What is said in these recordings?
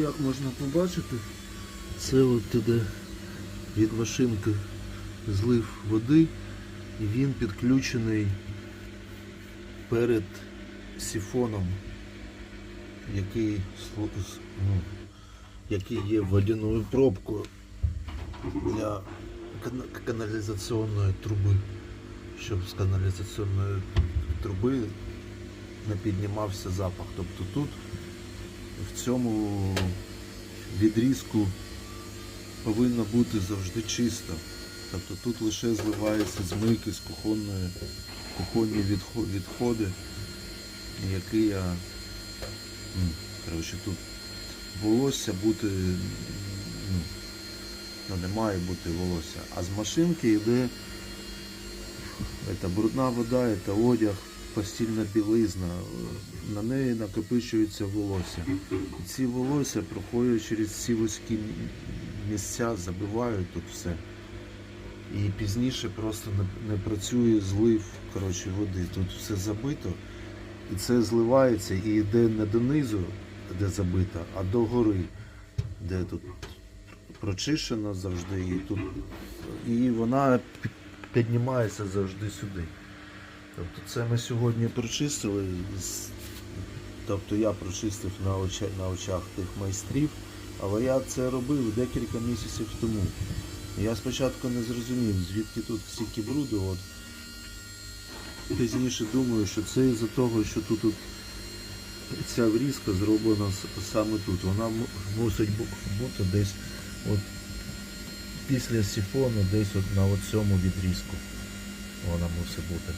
як можна побачити, це от іде від машинки злив води і він підключений перед сифоном, який, ну, який є водяною пробкою для каналізаційної труби, щоб з каналізаційної труби не піднімався запах. Тобто тут в цьому відрізку повинно бути завжди чисто. Тобто тут лише зливається змийки з кухонної, кухонні відходи, які я. Ну, коротше, тут волосся бути. Ну, ну, не має бути волосся. А з машинки йде це брудна вода, це одяг, постільна білизна. На неї накопичується волосся. І ці волосся проходять через ці вузькі місця, забивають тут все. І пізніше просто не, не працює злив коротше, води. Тут все забито. І це зливається і йде не донизу, де забито, а до гори, де тут прочищено завжди. І, тут, і вона піднімається завжди сюди. Тобто це ми сьогодні прочистили. Тобто я прочистив на очах, на очах тих майстрів, але я це робив декілька місяців тому. Я спочатку не зрозумів, звідки тут стільки бруду. От. Пізніше думаю, що це із-за того, що тут, тут ця врізка зроблена саме тут. Вона мусить бути десь от після сифону, десь от на цьому відрізку. Вона мусить бути.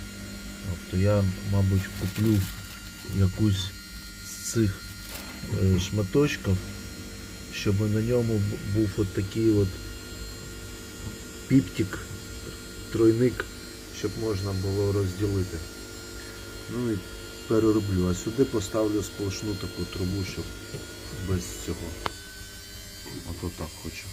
Тобто я, мабуть, куплю якусь з цих е, шматочків, щоб на ньому був от такий от піптик, тройник, щоб можна було розділити. Ну і перероблю. А сюди поставлю сплошну таку трубу, щоб без цього. Ото так хочу.